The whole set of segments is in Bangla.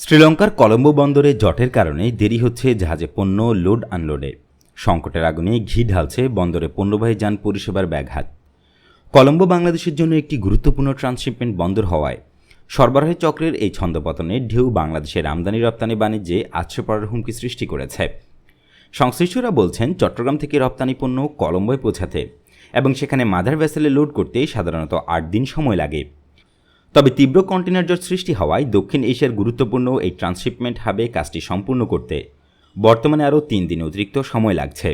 শ্রীলঙ্কার কলম্বো বন্দরে জটের কারণে দেরি হচ্ছে জাহাজে পণ্য লোড আনলোডে। সংকটের আগুনে ঘি ঢালছে বন্দরে পণ্যবাহী যান পরিষেবার ব্যাঘাত। কলম্বো বাংলাদেশের জন্য একটি গুরুত্বপূর্ণ ট্রান্সশিপমেন্ট বন্দর হওয়ায় সরবরাহের চক্রের এই ছন্দপতনে ঢেউ বাংলাদেশের আমদানি রপ্তানি বাণিজ্যে আছড়ে পড়ার হুমকি সৃষ্টি করেছে। সংশ্লিষ্টরা বলছেন, চট্টগ্রাম থেকে রপ্তানি পণ্য কলম্বোয় পৌঁছাতে এবং সেখানে মাদার ভেসেলে লোড করতে সাধারণত আট দিন সময় লাগে। তবে তীব্র কন্টেনার জট সৃষ্টি হওয়ায় দক্ষিণ এশিয়ার গুরুত্বপূর্ণ এই ট্রান্সশিপমেন্ট হাবে কাজটি সম্পূর্ণ করতে বর্তমানে আরও তিন দিন অতিরিক্ত সময় লাগছে।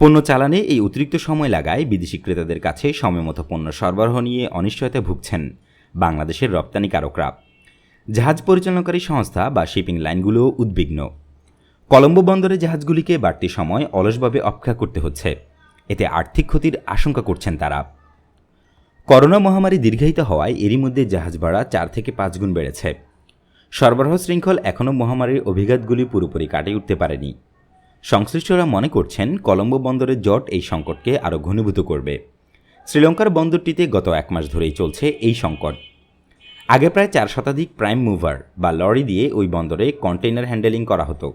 পণ্য চালানে এই অতিরিক্ত সময় লাগায় বিদেশি ক্রেতাদের কাছে সময়মতো পণ্য সরবরাহ নিয়ে অনিশ্চয়তা ভুগছেন বাংলাদেশের রপ্তানিকারকরা জাহাজ পরিচালনাকারী সংস্থা বা শিপিং লাইনগুলোও উদ্বিগ্ন। কলম্বো বন্দরে জাহাজগুলিকে বাড়তি সময় অলসভাবে অপেক্ষা করতে হচ্ছে। এতে আর্থিক ক্ষতির আশঙ্কা করছেন তারা। করোনা মহামারী দীর্ঘায়িত হওয়ায় এরই মধ্যে জাহাজ ভাড়া চার থেকে পাঁচ গুণ বেড়েছে। সরবরাহ শৃঙ্খল এখনও মহামারীর অভিঘাতগুলি পুরোপুরি কাটিয়ে উঠতে পারেনি। সংশ্লিষ্টরা মনে করছেন, কলম্বো বন্দরের জট এই সংকটকে আরও ঘনীভূত করবে। শ্রীলঙ্কার বন্দরটিতে গত এক মাস ধরেই চলছে এই সংকট। আগে প্রায় চার শতাধিক প্রাইম মুভার বা লরি দিয়ে ওই বন্দরে কন্টেইনার হ্যান্ডেলিং করা হতো।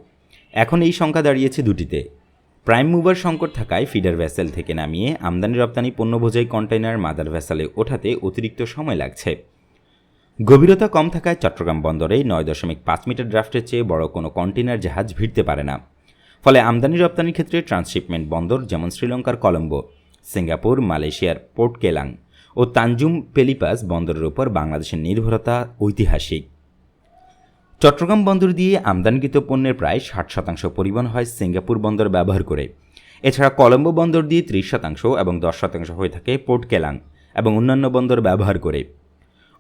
এখন এই সংখ্যা দাঁড়িয়েছে দুটিতে। প্রাইম মুভার সংকট থাকায় ফিডার ভ্যাসেল থেকে নামিয়ে আমদানি রপ্তানি পণ্য বোঝাই কন্টেইনার মাদার ভ্যাসেলে ওঠাতে অতিরিক্ত সময় লাগছে। গভীরতা কম থাকায় চট্টগ্রাম বন্দরে নয় দশমিক পাঁচ মিটার ড্রাফটের চেয়ে বড় কোনো কন্টেইনার জাহাজ ভিড়তে পারে না। ফলে আমদানি রপ্তানির ক্ষেত্রে ট্রান্সশিপমেন্ট বন্দর যেমন শ্রীলঙ্কার কলম্বো, সিঙ্গাপুর, মালয়েশিয়ার পোর্ট কেলাং ও তানজুম, পেলিপাস বন্দরের উপর বাংলাদেশের নির্ভরতা ঐতিহাসিক। চট্টগ্রাম বন্দর দিয়ে আমদানিকৃত পণ্যের প্রায় ষাট শতাংশ পরিবহন হয় সিঙ্গাপুর বন্দর ব্যবহার করে। এছাড়া কলম্বো বন্দর দিয়ে ত্রিশ শতাংশ এবং দশ শতাংশ হয়ে থাকে পোর্ট কেলাং এবং অন্যান্য বন্দর ব্যবহার করে।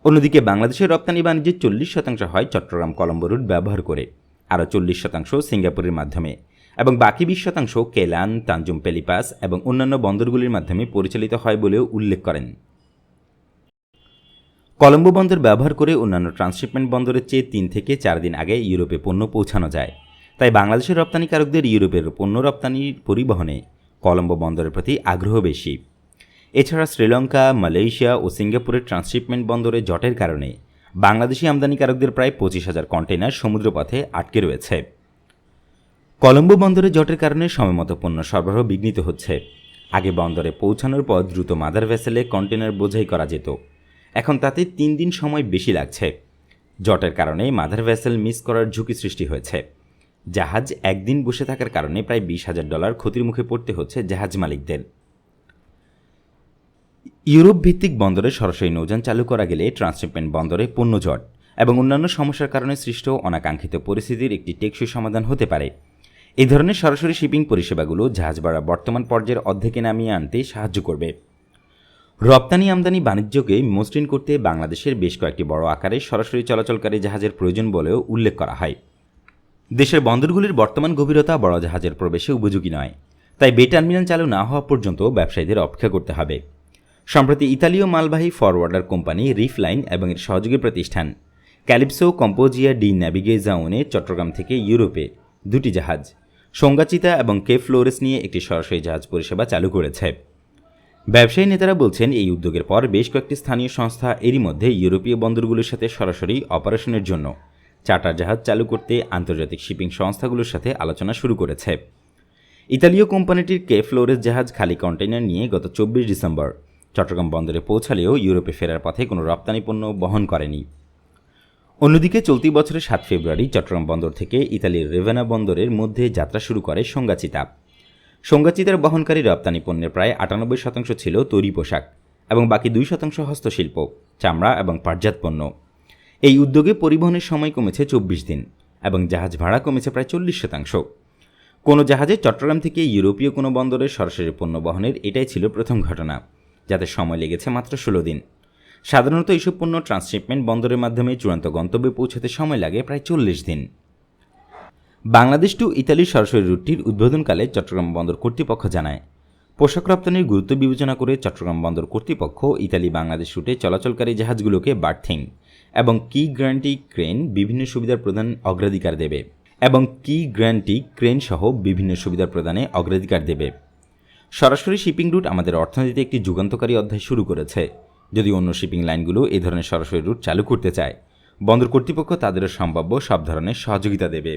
অন্যদিকে বাংলাদেশের রপ্তানি বাণিজ্যের চল্লিশ শতাংশ হয় চট্টগ্রাম কলম্বো রুট ব্যবহার করে, আরও চল্লিশ শতাংশ সিঙ্গাপুরের মাধ্যমে। এবং বাকি বিশ শতাংশ কেলান তানজুম পেলিপাস এবং অন্যান্য বন্দরগুলির মাধ্যমে পরিচালিত হয় বলেও উল্লেখ করেন। কলম্বো বন্দর ব্যবহার করে অন্যান্য ট্রান্সশিপমেন্ট বন্দরের চেয়ে তিন থেকে চার দিন আগে ইউরোপে পণ্য পৌঁছানো যায়। তাই বাংলাদেশের রপ্তানিকারকদের ইউরোপের পণ্য রপ্তানির পরিবহনে কলম্বো বন্দরের প্রতি আগ্রহ বেশি। এছাড়া শ্রীলঙ্কা, মালয়েশিয়া ও সিঙ্গাপুরের ট্রান্সশিপমেন্ট বন্দরে জটের কারণে বাংলাদেশি আমদানিকারকদের প্রায় পঁচিশ হাজার কন্টেইনার সমুদ্রপথে আটকে রয়েছে। কলম্বো বন্দরে জটের কারণে সময়মতো পণ্য সরবরাহ বিঘ্নিত হচ্ছে। আগে বন্দরে পৌঁছানোর পর দ্রুত মাদার ভেসেলে কন্টেনার বোঝাই করা যেত। এখন তাতে তিন দিন সময় বেশি লাগছে। জটের কারণে মাদার ভেসেল মিস করার ঝুঁকি সৃষ্টি হয়েছে। জাহাজ একদিন বসে থাকার কারণে প্রায় বিশ হাজার ডলার ক্ষতির মুখে পড়তে হচ্ছে জাহাজ মালিকদের। ইউরোপ ভিত্তিক বন্দরে সরাসরি নৌযান চালু করা গেলে ট্রান্সশিপমেন্ট বন্দরে পণ্য জট এবং অন্যান্য সমস্যার কারণে সৃষ্ট অনাকাঙ্ক্ষিত পরিস্থিতির একটি টেকসই সমাধান হতে পারে। এই ধরনের সরাসরি শিপিং পরিষেবাগুলো জাহাজ ভাড়া বর্তমান পর্যায়ের অর্ধেকে নামিয়ে আনতে সাহায্য করবে। রপ্তানি আমদানি বাণিজ্যকে মসৃণ করতে বাংলাদেশের বেশ কয়েকটি বড় আকারে সরাসরি চলাচলকারী জাহাজের প্রয়োজন বলেও উল্লেখ করা হয়। দেশের বন্দরগুলির বর্তমান গভীরতা বড় জাহাজের প্রবেশে উপযোগী নয়। তাই বে টার্মিনাল চালু না হওয়া পর্যন্ত ব্যবসায়ীদের অপেক্ষা করতে হবে। সম্প্রতি ইতালীয় মালবাহী ফরওয়ার্ডার কোম্পানি রিফ লাইন এবং এর সহযোগী প্রতিষ্ঠান Calypso Compagnia di Navigazione Chattogram থেকে ইউরোপে দুটি জাহাজ সঙ্গাচিতা এবং কে ফ্লোরেস নিয়ে একটি সরাসরি জাহাজ পরিষেবা চালু করেছে। ব্যবসায়ী নেতারা বলছেন, এই উদ্যোগের পর বেশ কয়েকটি স্থানীয় সংস্থা এরই মধ্যে ইউরোপীয় বন্দরগুলোর সাথে সরাসরি অপারেশনের জন্য চার্টার জাহাজ চালু করতে আন্তর্জাতিক শিপিং সংস্থাগুলোর সাথে আলোচনা শুরু করেছে। ইতালীয় কোম্পানিটির কে ফ্লোরেস জাহাজ খালি কন্টেইনার নিয়ে গত চব্বিশ ডিসেম্বর চট্টগ্রাম বন্দরে পৌঁছালেও ইউরোপে ফেরার পথে কোনো রপ্তানি পণ্য বহন করেনি। অন্যদিকে চলতি বছরের সাত ফেব্রুয়ারি চট্টগ্রাম বন্দর থেকে ইতালির রেভেনা বন্দরের মধ্যে যাত্রা শুরু করে সঙ্গাচিতা সঙ্গাচিতার বহনকারী রপ্তানি পণ্যের প্রায় আটানব্বই শতাংশ ছিল তৈরি পোশাক এবং বাকি দুই শতাংশ হস্তশিল্প, চামড়া এবং পাটজাত পণ্য। এই উদ্যোগে পরিবহনের সময় কমেছে চব্বিশ দিন এবং জাহাজ ভাড়া কমেছে প্রায় চল্লিশ শতাংশ। কোনো জাহাজে চট্টগ্রাম থেকে ইউরোপীয় কোনো বন্দরে সরাসরি পণ্য বহনের এটাই ছিল প্রথম ঘটনা, যাতে সময় লেগেছে মাত্র ষোলো দিন। সাধারণত এইসব পণ্য ট্রান্সশিপমেন্ট বন্দরের মাধ্যমে চূড়ান্ত গন্তব্যে পৌঁছাতে সময় লাগে প্রায় চল্লিশ দিন। বাংলাদেশ টু ইতালির সরাসরি রুটটির উদ্বোধনকালে চট্টগ্রাম বন্দর কর্তৃপক্ষ জানায়। পোশাক রপ্তানির গুরুত্ব বিবেচনা করে চট্টগ্রাম বন্দর কর্তৃপক্ষ ইতালি বাংলাদেশ রুটে চলাচলকারী জাহাজগুলোকে বার্থিং এবং কি গ্যারান্টি ক্রেন বিভিন্ন সুবিধার প্রদান অগ্রাধিকার দেবে এবং কি গ্যারান্টি ক্রেন সহ বিভিন্ন সুবিধা প্রদানে অগ্রাধিকার দেবে। সরাসরি শিপিং রুট আমাদের অর্থনীতিতে একটি যুগান্তকারী অধ্যায় শুরু করেছে। যদি অন্য শিপিং লাইনগুলো এ ধরনের সরাসরি রুট চালু করতে চায়, বন্দর কর্তৃপক্ষ তাদেরও সম্ভাব্য সব ধরনের সহযোগিতা দেবে।